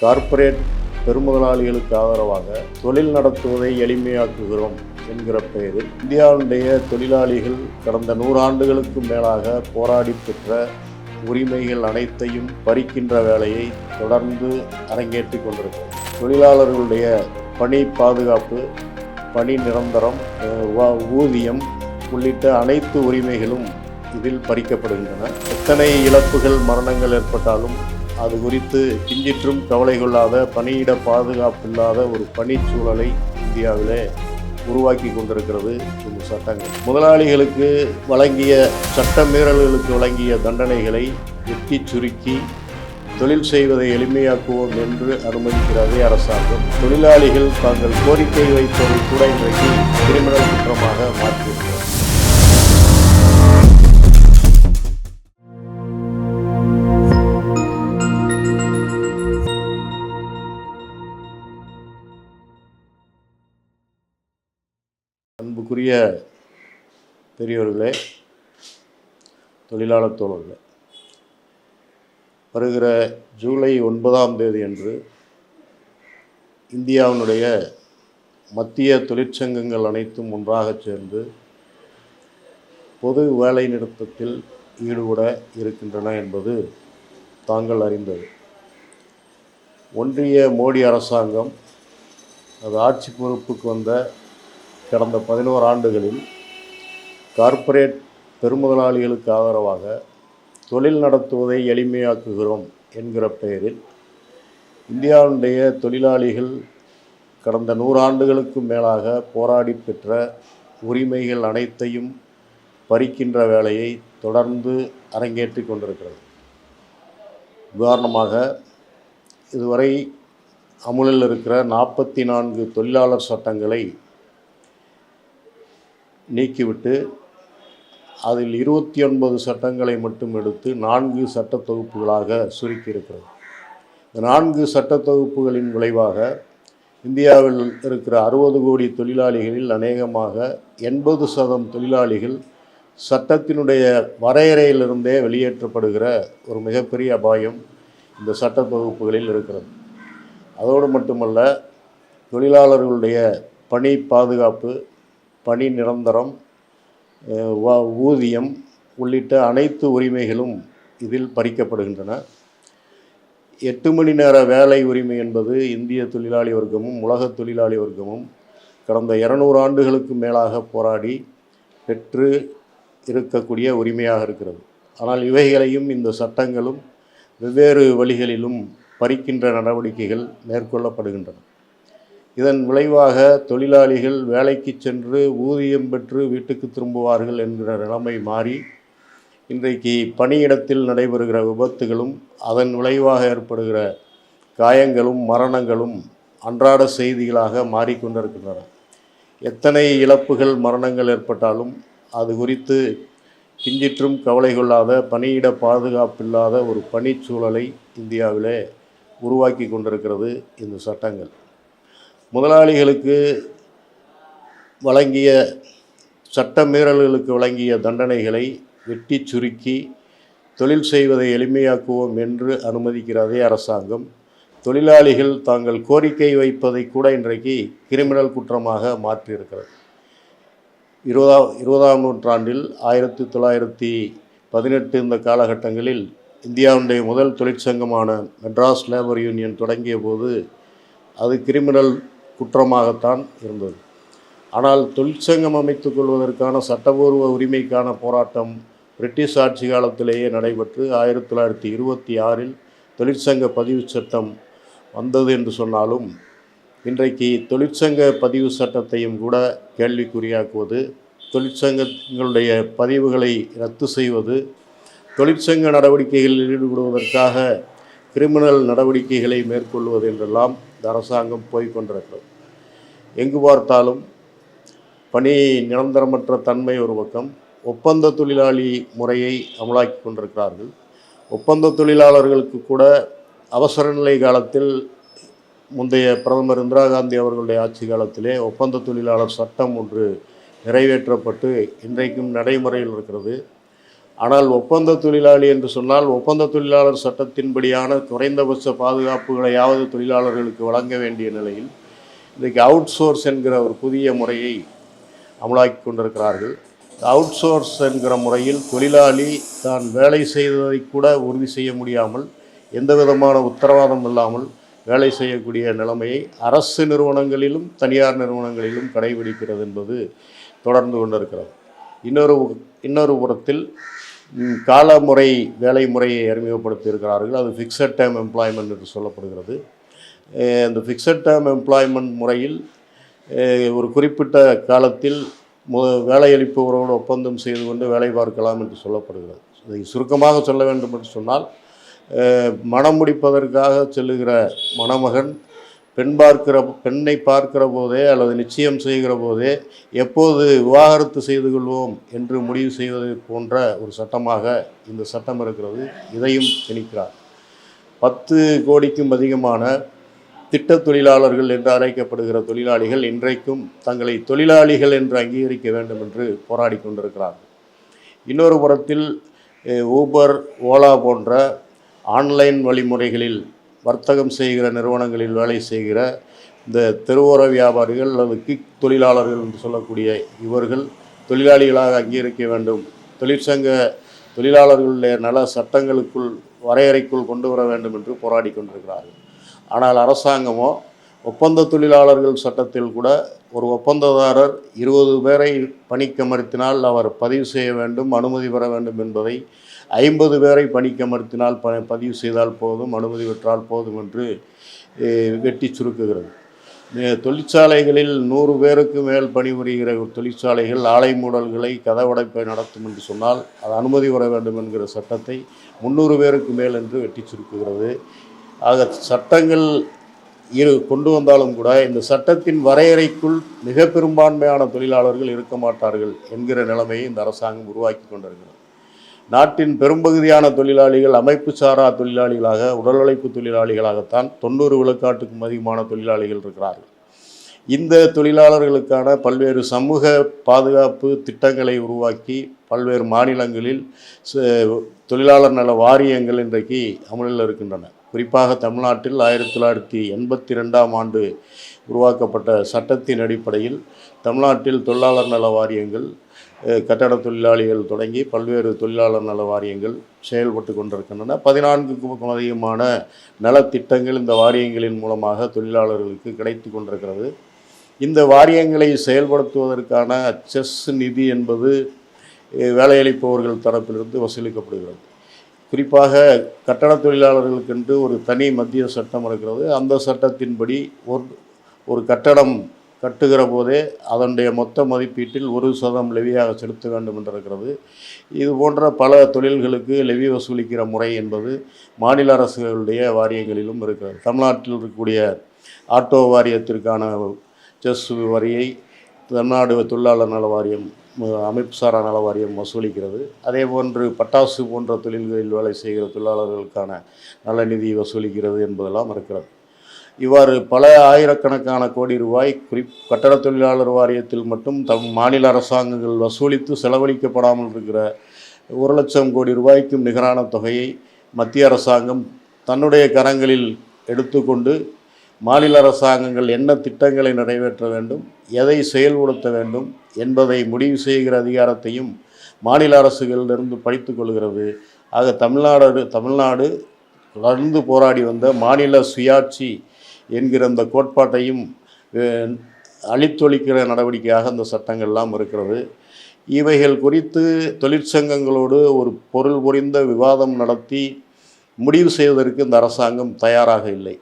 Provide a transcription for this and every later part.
Corporate பெருமுதலாளிகளுக்கு ஆதரவாக தொழில் நடத்துவதை எளிமையாக்குகிறோம் என்கிற பெயரில் இந்தியாவுடைய தொழிலாளிகள் கடந்த நூறாண்டுகளுக்கு மேலாக போராடி பெற்ற உரிமைகள் அனைத்தையும் பறிக்கின்ற வேலையை தொடர்ந்து அரங்கேற்றிக் கொண்டிருக்கிறது. தொழிலாளர்களுடைய பணி பாதுகாப்பு பணி நிரந்தரம் ஊதியம் உள்ளிட்ட அனைத்து உரிமைகளும் இதில் பறிக்கப்படுகின்றன. எத்தனை இழப்புகள் மரணங்கள் ஏற்பட்டாலும் அது குறித்து கிஞ்சிற்றும் கவலை கொள்ளாத பணியிட பாதுகாப்பு இல்லாத ஒரு பணிச்சூழலை இந்தியாவிலே உருவாக்கி கொண்டிருக்கிறது இந்த சட்டங்கள். முதலாளிகளுக்கு வழங்கிய சட்ட மீறல்களுக்கு வழங்கிய தண்டனைகளை வெட்டி சுருக்கி தொழில் செய்வதை எளிமையாக்குவோம் என்று அனுமதிக்கிறது அரசாங்கம். தொழிலாளிகள் தாங்கள் கோரிக்கை வைப்பதை கூட இன்றைக்கு கிரிமினல் குற்றமாக மாற்றியிருக்கிறது மதிப்புக்குரிய பெரியோர்களே தொழிலாளர் தோழர்களே வருகிற ஜூலை ஒன்பதாம் தேதி அன்று இந்தியாவினுடைய மத்திய தொழிற்சங்கங்கள் அனைத்தும் ஒன்றாகச் சேர்ந்து பொது வேலை நிறுத்தத்தில் ஈடுபட இருக்கின்றன என்பது தாங்கள் அறிந்தது. ஒன்றிய மோடி அரசாங்கம் அது ஆட்சி பொறுப்புக்கு வந்த கடந்த பதினோரு ஆண்டுகளில் கார்ப்பரேட் பெருமுதலாளிகளுக்கு ஆதரவாக தொழில் நடத்துவதை எளிமையாக்குகிறோம் என்கிற பெயரில் இந்தியாவுடைய தொழிலாளிகள் கடந்த நூறாண்டுகளுக்கும் மேலாக போராடி பெற்ற உரிமைகள் அனைத்தையும் பறிக்கின்ற வேலையை தொடர்ந்து அரங்கேற்றி கொண்டிருக்கிறது. உதாரணமாக இதுவரை அமுலில் இருக்கிற நாற்பத்தி நான்கு தொழிலாளர் சட்டங்களை நீக்கிவிட்டு அதில் இருபத்தி ஒன்பது சட்டங்களை மட்டும் எடுத்து நான்கு சட்ட தொகுப்புகளாக சுருக்கியிருக்கிறது. இந்த நான்கு சட்ட தொகுப்புகளின் விளைவாக இந்தியாவில் இருக்கிற அறுபது கோடி தொழிலாளிகளில் அநேகமாக எண்பது சதம் தொழிலாளிகள் சட்டத்தினுடைய வரையறையிலிருந்தே வெளியேற்றப்படுகிற ஒரு மிகப்பெரிய அபாயம் இந்த சட்ட தொகுப்புகளில் இருக்கிறது. அதோடு மட்டுமல்ல தொழிலாளர்களுடைய பணி பாதுகாப்பு பணி நிரந்தரம் ஊதியம் உள்ளிட்ட அனைத்து உரிமைகளும் இதில் பறிக்கப்படுகின்றன. எட்டு மணி நேர வேலை உரிமை என்பது இந்திய தொழிலாளி வர்க்கமும் உலக தொழிலாளி வர்க்கமும் கடந்த இருநூறு ஆண்டுகளுக்கு மேலாக போராடி பெற்று இருக்கக்கூடிய உரிமையாக இருக்கிறது. ஆனால் இவைகளையும் இந்த சட்டங்களும் வெவ்வேறு வழிகளிலும் பறிக்கின்ற நடவடிக்கைகள் மேற்கொள்ளப்படுகின்றன. இதன் விளைவாக தொழிலாளிகள் வேலைக்கு சென்று ஊதியம் பெற்று வீட்டுக்கு திரும்புவார்கள் என்கிற நிலைமை மாறி இன்றைக்கு பணியிடத்தில் நடைபெறுகிற விபத்துகளும் அதன் விளைவாக ஏற்படுகிற காயங்களும் மரணங்களும் அன்றாட செய்திகளாக மாறிக்கொண்டிருக்கின்றன எத்தனை இழப்புகள் மரணங்கள் ஏற்பட்டாலும் அது குறித்து கிஞ்சிற்றும் கவலை கொள்ளாத பணியிட பாதுகாப்பில்லாத ஒரு பணிச்சூழலை இந்தியாவிலே உருவாக்கி கொண்டிருக்கிறது இந்த சட்டங்கள். முதலாளிகளுக்கு வழங்கிய சட்ட மீறல்களுக்கு வழங்கிய தண்டனைகளை வெட்டி சுருக்கி தொழில் செய்வதை எளிமையாக்குவோம் என்று அனுமதிக்கிற அதே அரசாங்கம் தொழிலாளிகள் தாங்கள் கோரிக்கை வைப்பதை கூட இன்றைக்கு கிரிமினல் குற்றமாக மாற்றியிருக்கிறது. இருபதாம் இருபதாம் நூற்றாண்டில் ஆயிரத்தி தொள்ளாயிரத்தி பதினெட்டு இந்த காலகட்டங்களில் இந்தியாவுடைய முதல் தொழிற்சங்கமான மெட்ராஸ் லேபர் யூனியன் தொடங்கிய போது அது கிரிமினல் குற்றமாகத்தான் இருந்தது. ஆனால் தொழிற்சங்கம் அமைத்துக் கொள்வதற்கான சட்டபூர்வ உரிமைக்கான போராட்டம் பிரிட்டிஷ் ஆட்சி காலத்திலேயே நடைபெற்று ஆயிரத்தி தொள்ளாயிரத்தி இருபத்தி ஆறில் தொழிற்சங்க பதிவு சட்டம் வந்தது என்று சொன்னாலும் இன்றைக்கு தொழிற்சங்க பதிவு சட்டத்தையும் கூட கேள்விக்குறியாக்குவது தொழிற்சங்கங்களுடைய பதிவுகளை ரத்து செய்வது தொழிற்சங்க நடவடிக்கைகளில் ஈடுபடுவதற்காக கிரிமினல் நடவடிக்கைகளை மேற்கொள்வது என்றெல்லாம் இந்த அரசாங்கம் போய்கொண்டிருக்கிறது எங்கு பார்த்தாலும் பணி நிரந்தரமற்ற தன்மை ஒரு பக்கம் ஒப்பந்த தொழிலாளி முறையை அமலாக்கி கொண்டிருக்கிறார்கள். ஒப்பந்த தொழிலாளர்களுக்கு கூட அவசர நிலை காலத்தில் முந்தைய பிரதமர் இந்திரா காந்தி அவர்களுடைய ஆட்சி காலத்திலே ஒப்பந்த தொழிலாளர் சட்டம் ஒன்று நிறைவேற்றப்பட்டு இன்றைக்கும் நடைமுறையில் இருக்கிறது. ஆனால் ஒப்பந்த தொழிலாளி என்று சொன்னால் ஒப்பந்த தொழிலாளர் சட்டத்தின்படியான குறைந்தபட்ச பாதுகாப்புகளையாவது தொழிலாளர்களுக்கு வழங்க வேண்டிய நிலையில் இன்றைக்கு அவுட் சோர்ஸ் என்கிற ஒரு புதிய முறையை அமலாக்கி கொண்டிருக்கிறார்கள். அவுட் சோர்ஸ் என்கிற முறையில் தொழிலாளி தான் வேலை செய்ததை கூட உறுதி செய்ய முடியாமல் எந்த விதமான உத்தரவாதம் இல்லாமல் வேலை செய்யக்கூடிய நிலைமையை அரசு நிறுவனங்களிலும் தனியார் நிறுவனங்களிலும் கடைபிடிக்கிறது என்பது தொடர்ந்து கொண்டிருக்கிறது. இன்னொரு இன்னொரு புறத்தில் காலமுறை வேலை முறையை அறிமுகப்படுத்தி இருக்கிறார்கள் அது ஃபிக்ஸட் டைம் எம்ப்ளாய்மெண்ட் என்று சொல்லப்படுகிறது. இந்த ஃபிக்ஸட் டேர்ம் எம்ப்ளாய்மெண்ட் முறையில் ஒரு குறிப்பிட்ட காலத்தில் மு வேலையளிப்பவரோடு ஒப்பந்தம் செய்து கொண்டு வேலை பார்க்கலாம் என்று சொல்லப்படுகிறது. இதை சுருக்கமாக சொல்ல வேண்டும் என்று சொன்னால் மனம் முடிப்பதற்காக செல்லுகிற மணமகன் பெண் பார்க்கிற பெண்ணை பார்க்கிற போதே அல்லது நிச்சயம் செய்கிற போதே எப்போது விவாகரத்து செய்து கொள்வோம் என்று முடிவு செய்வது போன்ற ஒரு சட்டமாக இந்த சட்டம் இருக்கிறது. இதையும் திணிக்கிறார். பத்து கோடிக்கும் அதிகமான திட்ட தொழிலாளர்கள் என்று அழைக்கப்படுகிற தொழிலாளிகள் இன்றைக்கும் தங்களை தொழிலாளிகள் என்று அங்கீகரிக்க வேண்டும் என்று போராடி கொண்டிருக்கிறார்கள். இன்னொரு புறத்தில் ஊபர் ஓலா போன்ற ஆன்லைன் வழிமுறைகளில் வர்த்தகம் செய்கிற நிறுவனங்களில் வேலை செய்கிற இந்த தெருவோர வியாபாரிகள் அல்லது கிக் தொழிலாளர்கள் என்று சொல்லக்கூடிய இவர்கள் தொழிலாளிகளாக அங்கீகரிக்க வேண்டும். தொழிற்சங்க தொழிலாளர்களுடைய நல சட்டங்களுக்குள் வரையறைக்குள் கொண்டு வர வேண்டும் என்று போராடி கொண்டிருக்கிறார்கள். ஆனால் அரசாங்கமோ ஒப்பந்த தொழிலாளர்கள் சட்டத்தில் கூட ஒரு ஒப்பந்ததாரர் இருபது பேரை பணிக்கமர்த்தினால் அவர் பதிவு செய்ய வேண்டும் அனுமதி பெற வேண்டும் என்பதை ஐம்பது பேரை பணிக்கமர்த்தினால் ப பதிவு செய்தால் போதும் அனுமதி பெற்றால் போதும் என்று வெட்டி சுருக்குகிறது. தொழிற்சாலைகளில் நூறு பேருக்கு மேல் பணிபுரிகிற தொழிற்சாலைகள் ஆலை மூடல்களை கதவடைப்பை நடத்தும் என்று சொன்னால் அது அனுமதி பெற வேண்டும் என்கிற சட்டத்தை முந்நூறு பேருக்கு மேல் என்று வெட்டி சுருக்குகிறது. ஆக சட்டங்கள் இரு கொண்டு வந்தாலும் கூட இந்த சட்டத்தின் வரையறைக்குள் மிக பெரும்பான்மையான தொழிலாளர்கள் இருக்க மாட்டார்கள் என்கிற நிலைமையை இந்த அரசாங்கம் உருவாக்கி கொண்டிருக்கிறது. நாட்டின் பெரும்பகுதியான தொழிலாளிகள் அமைப்பு சாரா தொழிலாளிகளாக உடல் உழைப்பு தொழிலாளிகளாகத்தான் தொண்ணூறு விழுக்காட்டுக்கும் அதிகமான தொழிலாளிகள் இருக்கிறார்கள். இந்த தொழிலாளர்களுக்கான பல்வேறு சமூக பாதுகாப்பு திட்டங்களை உருவாக்கி பல்வேறு மாநிலங்களில் தொழிலாளர் நல வாரியங்கள் இன்றைக்கு அமலில் இருக்கின்றன. குறிப்பாக தமிழ்நாட்டில் ஆயிரத்தி தொள்ளாயிரத்தி எண்பத்தி ரெண்டாம் ஆண்டு உருவாக்கப்பட்ட சட்டத்தின் அடிப்படையில் தமிழ்நாட்டில் தொழிலாளர் நல வாரியங்கள் கட்டட தொழிலாளிகள் தொடங்கி பல்வேறு தொழிலாளர் நல வாரியங்கள் செயல்பட்டு கொண்டிருக்கின்றன. பதினான்குக்கும் அதிகமான நலத்திட்டங்கள் இந்த வாரியங்களின் மூலமாக தொழிலாளர்களுக்கு கிடைத்து கொண்டிருக்கிறது. இந்த வாரியங்களை செயல்படுத்துவதற்கான செஸ் நிதி என்பது வேலையளிப்பவர்கள் தரப்பிலிருந்து வசூலிக்கப்படுகிறது. குறிப்பாக கட்டட தொழிலாளர்களுக்கென்று ஒரு தனி மத்திய சட்டம் இருக்கிறது. அந்த சட்டத்தின்படி ஒரு ஒரு கட்டடம் கட்டுகிற போதே அதனுடைய மொத்த மதிப்பீட்டில் ஒரு சதம் லெவியாக செலுத்த வேண்டும் என்றிருக்கிறது இது போன்ற பல தொழில்களுக்கு லெவி வசூலிக்கிற முறை என்பது மாநில அரசுகளுடைய வாரியங்களிலும் இருக்கிறது. தமிழ்நாட்டில் இருக்கக்கூடிய ஆட்டோ வாரியத்திற்கான செஸ் வரியை தமிழ்நாடு தொழிலாளர் நல வாரியம் அமைப்பு சாரா நல வாரியம் வசூலிக்கிறது. அதே போன்று பட்டாசு போன்ற தொழில்களில் வேலை செய்கிற தொழிலாளர்களுக்கான நல நிதி வசூலிக்கிறது என்பதெல்லாம் இருக்கிறது இவ்வாறு பல ஆயிரக்கணக்கான கோடி ரூபாய் குறி கட்டட தொழிலாளர் வாரியத்தில் மட்டும் தம் மாநில அரசாங்கங்கள் வசூலித்து செலவழிக்கப்படாமல் இருக்கிற ஒரு லட்சம் கோடி ரூபாய்க்கும் நிகரான தொகையை மத்திய அரசாங்கம் தன்னுடைய கரங்களில் எடுத்துக்கொண்டு மாநில அரசாங்கங்கள் என்ன திட்டங்களை நிறைவேற்ற வேண்டும் எதை செயல்படுத்த வேண்டும் என்பதை முடிவு செய்கிற அதிகாரத்தையும் மாநில அரசுகளிலிருந்து படித்து கொள்கிறது. ஆக தமிழ்நாடு தமிழ்நாடு தொடர்ந்து போராடி வந்த மாநில சுயாட்சி என்கிற அந்த கோட்பாட்டையும் அழித்தொழிக்கிற நடவடிக்கையாக அந்த சட்டங்கள்லாம் இருக்கிறது. இவைகள் குறித்து தொழிற்சங்கங்களோடு ஒரு பொருள் புரிந்த விவாதம் நடத்தி முடிவு செய்வதற்கு இந்த அரசாங்கம் தயாராக இல்லை.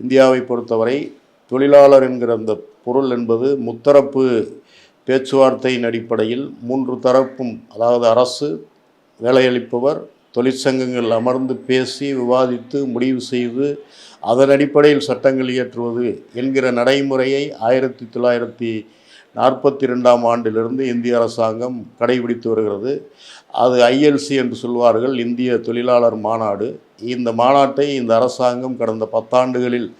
இந்தியாவை பொறுத்தவரை தொழிலாளர் என்கிற அந்த பொருள் என்பது முத்தரப்பு பேச்சுவார்த்தையின் அடிப்படையில் மூன்று தரப்பும் அதாவது அரசு வேலையளிப்பவர் தொழிற்சங்கங்கள் அமர்ந்து பேசி விவாதித்து முடிவு செய்து அதன் அடிப்படையில் சட்டங்கள் இயற்றுவது என்கிற நடைமுறையை ஆயிரத்தி தொள்ளாயிரத்தி நாற்பத்தி ரெண்டாம் ஆண்டிலிருந்து இந்திய அரசாங்கம் கடைபிடித்து வருகிறது. அது ஐஎல்சி என்று சொல்வார்கள் இந்திய தொழிலாளர் மாநாடு. இந்த மாநாட்டை இந்த அரசாங்கம் கடந்த பத்தாண்டுகளில்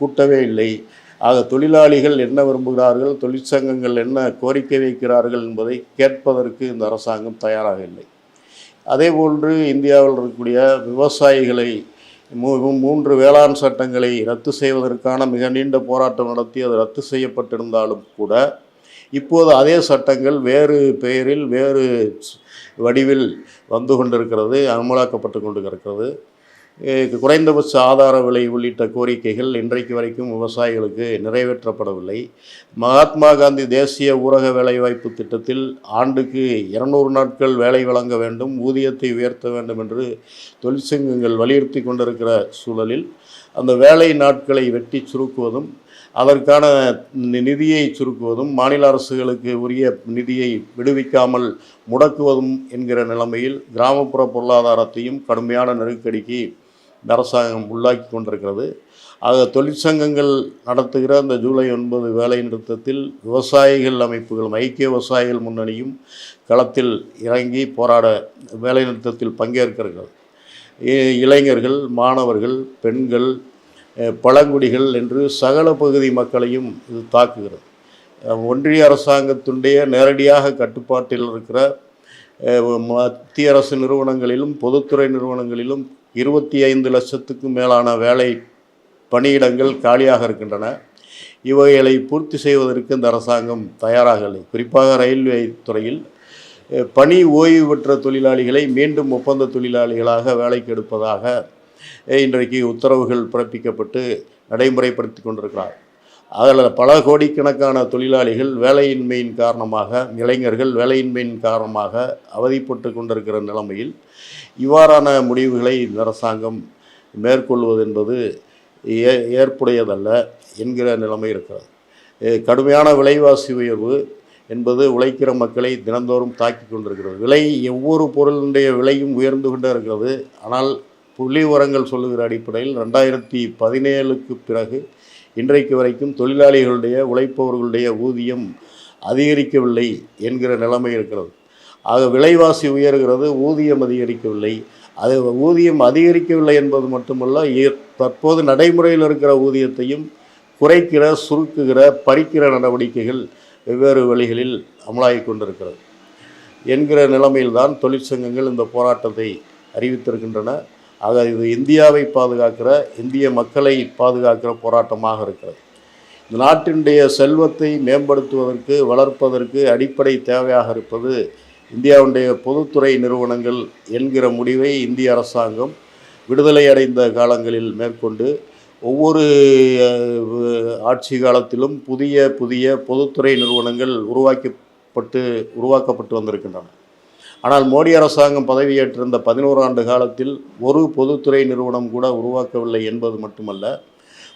கூட்டவே இல்லை. ஆக தொழிலாளிகள் என்ன விரும்புகிறார்கள் தொழிற்சங்கங்கள் என்ன கோரிக்கை வைக்கிறார்கள் என்பதை கேட்பதற்கு இந்த அரசாங்கம் தயாராக இல்லை. அதே போன்று இந்தியாவில் இருக்கக்கூடிய விவசாயிகளை மூன்று வேளாண் சட்டங்களை ரத்து செய்வதற்கான மிக நீண்ட போராட்டம் நடத்தி அது ரத்து செய்யப்பட்டிருந்தாலும் கூட இப்போது அதே சட்டங்கள் வேறு பெயரில் வேறு வடிவில் வந்து கொண்டிருக்கிறது அமலாக்கப்பட்டு கொண்டு இருக்கிறது குறைந்தபட்ச ஆதார விலை உள்ளிட்ட கோரிக்கைகள் இன்றைக்கு வரைக்கும் விவசாயிகளுக்கு நிறைவேற்றப்படவில்லை. மகாத்மா காந்தி தேசிய ஊரக வேலைவாய்ப்பு திட்டத்தில் ஆண்டுக்கு இருநூறு நாட்கள் வேலை வழங்க வேண்டும் ஊதியத்தை உயர்த்த வேண்டும் என்று தொழிற்சங்கங்கள் வலியுறுத்தி கொண்டிருக்கிற சூழலில் அந்த வேலை நாட்களை வெட்டி சுருக்குவதும் அதற்கான நிதியை சுருக்குவதும் மாநில அரசுகளுக்கு உரிய நிதியை விடுவிக்காமல் முடக்குவதும் என்கிற நிலைமையில் கிராமப்புற பொருளாதாரத்தையும் கடுமையான நெருக்கடிக்கு இந்த அரசாங்கம் உள்ளாக்கி கொண்டிருக்கிறது. ஆக தொழிற்சங்கங்கள் நடத்துகிற அந்த ஜூலை ஒன்பது வேலை நிறுத்தத்தில் விவசாயிகள் அமைப்புகளும் ஐக்கிய விவசாயிகள் முன்னணியும் களத்தில் இறங்கி போராட வேலை நிறுத்தத்தில் பங்கேற்கிறார்கள். இ- இளைஞர்கள் மாணவர்கள் பெண்கள் பழங்குடிகள் என்று சகல பகுதி மக்களையும் இது தாக்குகிறது. ஒன்றிய அரசாங்கத்துடைய நேரடியாக கட்டுப்பாட்டில் இருக்கிற மத்திய அரசு நிறுவனங்களிலும் பொதுத்துறை நிறுவனங்களிலும் இருபத்தி ஐந்து லட்சத்துக்கும் மேலான வேலை பணியிடங்கள் காலியாக இருக்கின்றன. இவைகளை பூர்த்தி செய்வதற்கு இந்த அரசாங்கம் தயாராக இல்லை. குறிப்பாக ரயில்வே துறையில் பணி ஓய்வு பெற்ற தொழிலாளிகளை மீண்டும் ஒப்பந்த தொழிலாளிகளாக வேலைக்கு எடுப்பதாக இன்றைக்கு உத்தரவுகள் பிறப்பிக்கப்பட்டு நடைமுறைப்படுத்தி கொண்டிருக்கிறார். அதில் பல கோடிக்கணக்கான தொழிலாளிகள் வேலையின்மையின் காரணமாக இளைஞர்கள் வேலையின்மையின் காரணமாக அவதிப்பட்டு கொண்டிருக்கிற நிலைமையில் இவ்வாறான முடிவுகளை இந்த அரசாங்கம் மேற்கொள்வது என்பது ஏ ஏற்புடையதல்ல என்கிற நிலைமை இருக்கிறது. கடுமையான விலைவாசி உயர்வு என்பது உழைக்கிற மக்களை தினந்தோறும் தாக்கி கொண்டிருக்கிறது. விலை ஒவ்வொரு பொருளுடைய விலையும் உயர்ந்து கொண்டே இருக்கிறது. ஆனால் புள்ளி உரங்கள் சொல்லுகிற அடிப்படையில் ரெண்டாயிரத்தி பதினேழுக்கு பிறகு இன்றைக்கு வரைக்கும் தொழிலாளிகளுடைய உழைப்பவர்களுடைய ஊதியம் அதிகரிக்கவில்லை என்கிற நிலைமை இருக்கிறது. ஆக விலைவாசி உயர்கிறது ஊதியம் அதிகரிக்கவில்லை. அது ஊதியம் அதிகரிக்கவில்லை என்பது மட்டுமல்ல ஏ- தற்போது நடைமுறையில் இருக்கிற ஊதியத்தையும் குறைக்கிற சுருக்குகிற பறிக்கிற நடவடிக்கைகள் வெவ்வேறு வழிகளில் அமலாகி கொண்டிருக்கிறது. என்கிற நிலைமையில்தான் தொழிற்சங்கங்கள் இந்த போராட்டத்தை அறிவித்திருக்கின்றன. ஆக இது இந்தியாவை பாதுகாக்கிற இந்திய மக்களை பாதுகாக்கிற போராட்டமாக இருக்கிறது. இந்த நாட்டினுடைய செல்வத்தை மேம்படுத்துவதற்கு வளர்ப்பதற்கு அடிப்படை தேவையாக இருப்பது இந்தியாவுடைய பொதுத்துறை நிறுவனங்கள் என்கிற முடிவை இந்திய அரசாங்கம் விடுதலை அடைந்த காலங்களில் மேற்கொண்டு ஒவ்வொரு ஆட்சி காலத்திலும் புதிய புதிய பொதுத்துறை நிறுவனங்கள் உருவாக்கப்பட்டு உருவாக்கப்பட்டு வந்திருக்கின்றன. ஆனால் மோடி அரசாங்கம் பதவியேற்றிருந்த பதினோரு ஆண்டு காலத்தில் ஒரு பொதுத்துறை நிறுவனம் கூட உருவாக்கவில்லை என்பது மட்டுமல்ல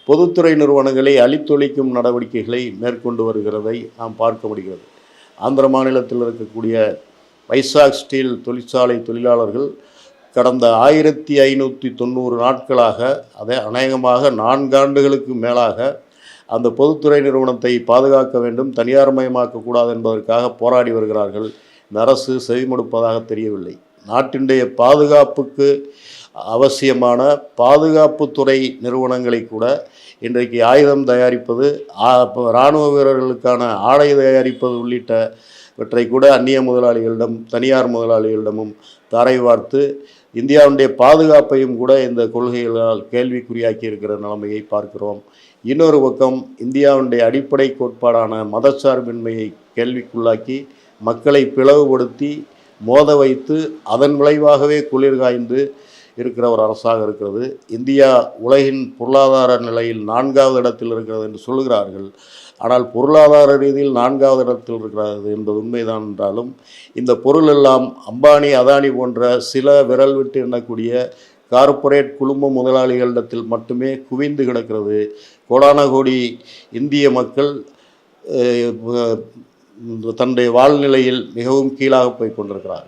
பொதுத்துறை நிறுவனங்களை அழித்தொழிக்கும் நடவடிக்கைகளை மேற்கொண்டு வருகிறதை நாம் பார்க்க முடிகிறது. ஆந்திர மாநிலத்தில் இருக்கக்கூடிய வைசாக் ஸ்டீல் தொழிற்சாலை தொழிலாளர்கள் கடந்த ஆயிரத்தி ஐநூற்றி தொண்ணூறு நாட்களாக அதை அநேகமாக நான்காண்டுகளுக்கு மேலாக அந்த பொதுத்துறை நிறுவனத்தை பாதுகாக்க வேண்டும் தனியார் மயமாக்கக்கூடாது என்பதற்காக போராடி வருகிறார்கள். இந்த அரசு செவிமடுப்பதாக தெரியவில்லை. நாட்டினுடைய பாதுகாப்புக்கு அவசியமான பாதுகாப்புத்துறை நிறுவனங்களை கூட இன்றைக்கு ஆயுதம் தயாரிப்பது இராணுவ வீரர்களுக்கான ஆடை தயாரிப்பது உள்ளிட்டவற்றை கூட அந்நிய முதலாளிகளிடம் தனியார் முதலாளிகளிடமும் தாரை வார்த்து இந்தியாவுடைய பாதுகாப்பையும் கூட இந்த கொள்கைகளால் கேள்விக்குறியாக்கி இருக்கிற நிலைமையை பார்க்கிறோம். இன்னொரு பக்கம் இந்தியாவுடைய அடிப்படை கோட்பாடான மதச்சார்பின்மையை கேள்விக்குள்ளாக்கி மக்களை பிளவுபடுத்தி மோத வைத்து அதன் விளைவாகவே குளிர் காய்ந்து இருக்கிற ஒரு அரசாக இருக்கிறது. இந்தியா உலகின் பொருளாதார நிலையில் நான்காவது இடத்தில் இருக்கிறது என்று சொல்கிறார்கள். ஆனால் பொருளாதார ரீதியில் நான்காவது இடத்தில் இருக்கிறது என்பது உண்மைதான் என்றாலும் இந்த பொருள் எல்லாம் அம்பானி அதானி போன்ற சில விரல் விட்டு எண்ணக்கூடிய கார்ப்பரேட் குடும்ப முதலாளிகளிடத்தில் மட்டுமே குவிந்து கிடக்கிறது. கோடான கோடி இந்திய மக்கள் தன்னுடைய வாழ்நிலையில் மிகவும் கீழாக போய் கொண்டிருக்கிறார்.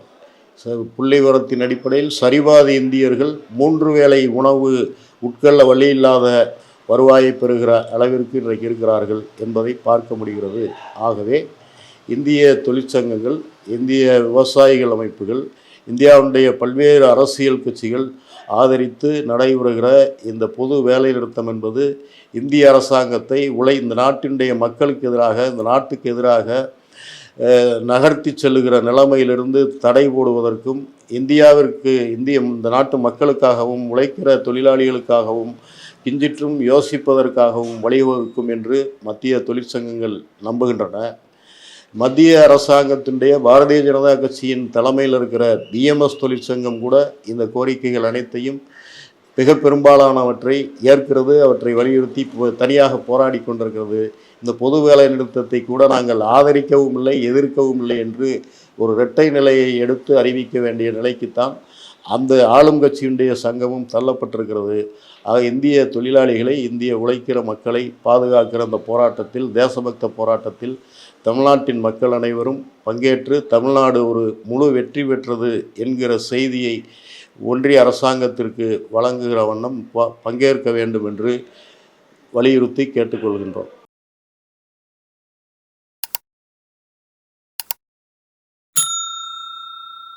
ச- புள்ளி விவரத்தின் அடிப்படையில் சரிபாதி இந்தியர்கள் மூன்று வேளை உணவு உட்கொள்ள வழி இல்லாத வருவாயை பெறுகிற அளவிற்கு இன்றைக்கு இருக்கிறார்கள் என்பதை பார்க்க முடிகிறது. ஆகவே இந்திய தொழிற்சங்கங்கள் இந்திய விவசாயிகள் அமைப்புகள் இந்தியாவுடைய பல்வேறு அரசியல் கட்சிகள் ஆதரித்து நடைபெறுகிற இந்த பொது வேலை நிறுத்தம் என்பது இந்திய அரசாங்கத்தை உலை இந்த நாட்டினுடைய மக்களுக்கு எதிராக இந்த நாட்டுக்கு எதிராக நகர்த்தி செல்லுகிற நிலைமையிலிருந்து தடை போடுவதற்கும் இந்தியாவிற்கு இந்திய இந்த நாட்டு மக்களுக்காகவும் உழைக்கிற தொழிலாளிகளுக்காகவும் கிஞ்சிற்றும் யோசிப்பதற்காகவும் வழிவகுக்கும் என்று மத்திய தொழிற்சங்கங்கள் நம்புகின்றன. மத்திய அரசாங்கத்தினுடைய பாரதிய ஜனதா கட்சியின் தலைமையில் இருக்கிற பிஎம்எஸ் தொழிற்சங்கம் கூட இந்த கோரிக்கைகள் அனைத்தையும் மிக பெரும்பாலானவற்றை ஏற்கிறது அவற்றை வலியுறுத்தி போ- தனியாக போராடி கொண்டிருக்கிறது. இந்த பொது வேலை நிறுத்தத்தை கூட நாங்கள் ஆதரிக்கவும் இல்லை எதிர்க்கவும் இல்லை என்று ஒரு இரட்டை நிலையை எடுத்து அறிவிக்க வேண்டிய நிலைக்குத்தான் அந்த ஆளும் கட்சியினுடைய சங்கமும் தள்ளப்பட்டிருக்கிறது. ஆக இந்திய தொழிலாளிகளை இந்திய உழைக்கிற மக்களை பாதுகாக்கிற அந்த போராட்டத்தில் தேசபக்த போராட்டத்தில் தமிழ்நாட்டின் மக்கள் அனைவரும் பங்கேற்று தமிழ்நாடு ஒரு முழு வெற்றி பெற்றது என்கிற செய்தியை ஒன்றிய அரசாங்கத்திற்கு வழங்குகிற வண்ணம் ப- பங்கேற்க வேண்டும் என்று வலியுறுத்தி கேட்டுக்கொள்கின்றோம்.